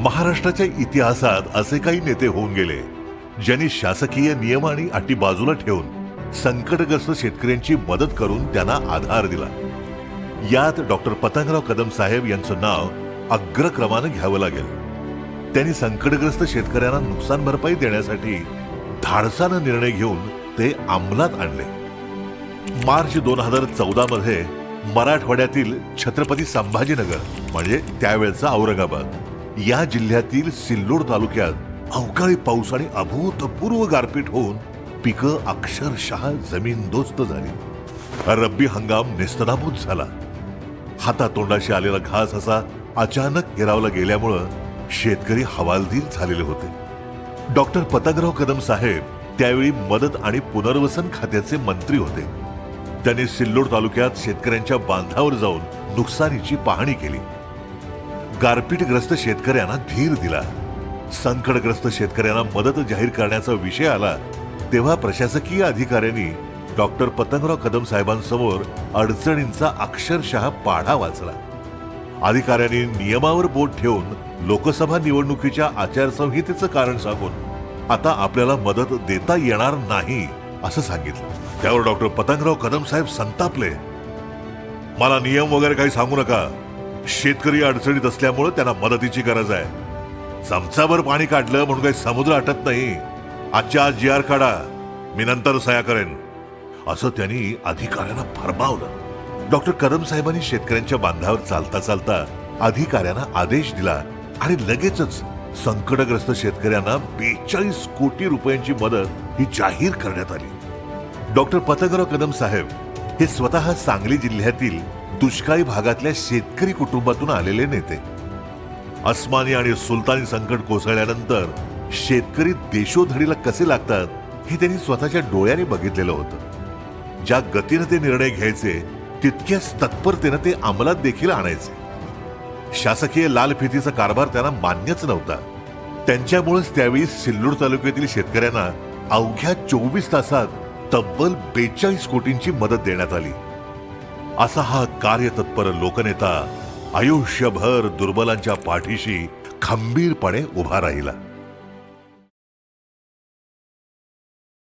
महाराष्ट्राच्या इतिहासात असे काही नेते होऊन गेले ज्यांनी शासकीय नियम आणि अटी बाजूला ठेवून संकटग्रस्त शेतकऱ्यांची मदत करून त्यांना आधार दिला. यात डॉक्टर पतंगराव कदम साहेब यांचं नाव अग्रक्रमानं घ्यावं लागेल. त्यांनी संकटग्रस्त शेतकऱ्यांना नुकसान भरपाई देण्यासाठी धाडसानं निर्णय घेऊन ते अंमलात आणले. मार्च दोन हजार चौदा मध्ये मराठवाड्यातील छत्रपती संभाजीनगर म्हणजे त्यावेळचा औरंगाबाद. या जिल्ह्यातील सिल्लोड तालुक्यात अवकाळी पाऊस आणि अभूतपूर्व गारपीट होऊन पिकं अक्षरशः जमीनदोस्त झाली. रब्बी हंगाम नेस्तनाभूत झाला. हातातोंडाशी आलेला घास असा अचानक हिरावला गेल्यामुळं शेतकरी हवालदिल झालेले होते. डॉक्टर पतंगराव कदम साहेब त्यावेळी मदत आणि पुनर्वसन खात्याचे मंत्री होते. त्यांनी सिल्लोड तालुक्यात शेतकऱ्यांच्या बांधावर जाऊन नुकसानीची पाहणी केली. गारपीटग्रस्त शेतकऱ्यांना धीर दिला. संकटग्रस्त शेतकऱ्यांना मदत जाहीर करण्याचा विषय आला तेव्हा प्रशासकीय अधिकाऱ्यांनी डॉक्टर पतंगराव कदम साहेबांसमोर अडचणींचा अक्षरशः पाढा वाचला. अधिकाऱ्यांनी नियमावर बोट ठेवून लोकसभा निवडणुकीच्या आचारसंहितेचं कारण सांगून आता आपल्याला मदत देता येणार नाही असं सांगितलं. त्यावर डॉक्टर पतंगराव कदम साहेब संतापले. मला नियम वगैरे काही सांगू नका. शेतकरी अडचणीत असल्यामुळे त्यांना मदतीची गरज आहे. चमचाभर पाणी काढलं म्हणून काही समुद्र आटत नाही. आजच्या आज जी आर काढा. मी नंतर सया करेन. असं त्यांनी अधिकाऱ्यांना फरमावलं. डॉक्टर कदम साहेबांनी शेतकऱ्यांच्या बांधावर चालता चालता अधिकाऱ्यांना आदेश दिला आणि लगेचच संकटग्रस्त शेतकऱ्यांना बेचाळीस कोटी रुपयांची मदत ही जाहीर करण्यात आली. डॉक्टर पतंगराव कदम साहेब हे स्वतः सांगली जिल्ह्यातील दुष्काळी भागातल्या शेतकरी कुटुंबातून आलेले नेते. अस्मानी आणि सुलतानी संकट कोसळल्यानंतर शेतकरी देशोधडीला कसे लागतात हे त्यांनी स्वतःच्या डोळ्याने बघितलेलं होतं. ज्या गतीनं ते निर्णय घ्यायचे तितक्याच तत्परतेनं ते अंमलात देखील आणायचे. शासकीय लाल फितीचा कारभार त्यांना मान्यच नव्हता. त्यांच्यामुळेच त्यावेळी सिल्लोड तालुक्यातील शेतकऱ्यांना अवघ्या चोवीस तासात तब्बल बेचाळीस कोटींची मदत देण्यात आली. असा हा कार्यतत्पर लोकनेता आयुष्यभर दुर्बलांच्या पाठीशी खंबीरपणे उभा राहिला.